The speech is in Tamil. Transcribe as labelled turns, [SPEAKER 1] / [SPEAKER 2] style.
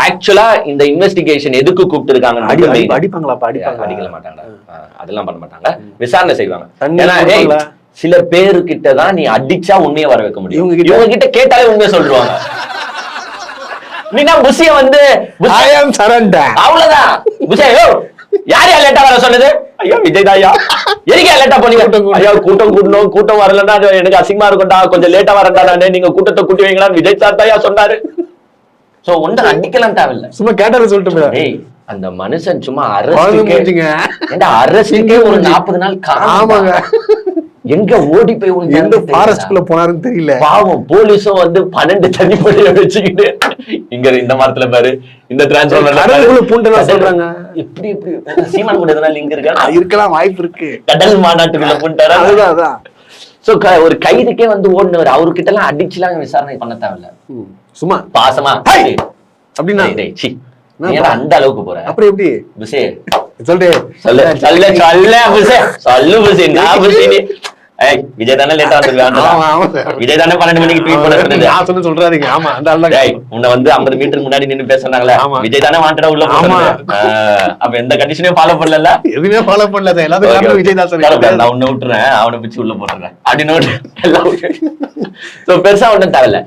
[SPEAKER 1] ஆக்சுவலா இந்த இன்வெஸ்டிகேஷன் எதுக்கு கூப்பிட்டு இருக்காங்க
[SPEAKER 2] அடிப்பாங்களாப்பா அடிப்பாங்க
[SPEAKER 1] அடிக்கல மாட்டாங்க. அதெல்லாம் பண்ண மாட்டாங்க. விசாரணை செய்வாங்க? சில பேரு கிட்ட தான் நீ அடிச்சா உண்மையை வர வைக்க முடியும்.
[SPEAKER 2] இவங்க கிட்ட-
[SPEAKER 1] கேட்டாலே உண்மையை சொல்லிடுவாங்க. நீனா புசிய வந்து
[SPEAKER 2] ஐ சரண்டர்
[SPEAKER 1] அவ்வளவுதான். புசியா யோ யார் லேட்டா வர சொன்னது? ஐயோ விஜய் தாயா எதுக்கு லேட்டா போனீங்க? ஐயா கூட்டம் கூட்டணும் கூட்டம் வரலன்னா எனக்கு அசிங்கமா இருக்கும்டா. கொஞ்சம் லேட்டா வரேன்டா நானு. நீங்க கூட்டத்தை கூட்டி வைங்களான்னு விஜய் சார் தாயா சொன்னாரு. சோ ஒண்ணு அடிக்கலாம் தேவையில்ல
[SPEAKER 2] சும்மா கேட்டாரு சொல்லிட்டு
[SPEAKER 1] அந்த மனுஷன் சும்மா
[SPEAKER 2] குழந்தை
[SPEAKER 1] அரசுக்கே ஒரு. நாற்பது நாள் காரணம்
[SPEAKER 2] ஆமாங்க
[SPEAKER 1] எங்க ஓடி போய்
[SPEAKER 2] எந்த
[SPEAKER 1] விழுந்தாருன்னு
[SPEAKER 2] ஃபாரஸ்ட்
[SPEAKER 1] தெரியல.
[SPEAKER 2] குள்ள போனாருன்னு தெரியல
[SPEAKER 1] பாவம் போலீஸும் வந்து பன்னெண்டு தண்ணி பொடிய வச்சுக்கிட்டு இங்க இந்த மரத்துல பாரு இந்த.
[SPEAKER 2] கடலுக்குள்ள பூண்டெல்லாம் சொல்றாங்க.
[SPEAKER 1] எப்படி எப்படி சீமான் கூட எதனா லிங்க் இருக்கா
[SPEAKER 2] இருக்கலாம் வாய்ப்பு இருக்கு
[SPEAKER 1] கடல் மாநாட்டுக்குள்ள போட்டாரா
[SPEAKER 2] அதுதான் அதான்
[SPEAKER 1] சோ ஒரு கைதுக்கே வந்து ஓடினவர் அவர்கிட்ட எல்லாம் அடிச்சுலாம் விசாரணை பண்ண தேவையில்ல.
[SPEAKER 2] சும்மா.
[SPEAKER 1] பாசமா.
[SPEAKER 2] அப்படின்னா?
[SPEAKER 1] அந்த அளவுக்கு போற?
[SPEAKER 2] அப்புறம் எப்படி?
[SPEAKER 1] புசே.
[SPEAKER 2] சொல்லிட்டு
[SPEAKER 1] சொல்லு சொல்லு சொல்லு புசே. சொல்லு புசே. நான் புசே ஏய் விஜய் தானே லேட்டா வந்துருக்கான் விஜய் தானே பன்னெண்டு மணிக்கு ட்வீட் பண்ண சொன்னது.
[SPEAKER 2] நான் சொன்ன சொல்றாதீங்க. ஆமா அந்த ஆள் தான்
[SPEAKER 1] உன்னை வந்து 50 மீட்டர் முன்னாடி நின்னு பேச சொன்னாங்களே
[SPEAKER 2] ஆமா.
[SPEAKER 1] விஜய் தானே வாண்டடா உள்ள
[SPEAKER 2] ஆமா.
[SPEAKER 1] போறது அப்ப எந்த கண்டிஷனையும் ஃபாலோ பண்ணல
[SPEAKER 2] எதுவுமே ஃபாலோ பண்ணல எல்லாத்துக்கும் காரணம் விஜய் தான் சார்.
[SPEAKER 1] நான் உன்னை விட்டுறேன். அவனை பிடிச்சி உள்ள போட்டுறேன். அப்படின்னு விட்டு- எல்லாம் சோ பெருசா ஒண்ணும் தேவையில்ல.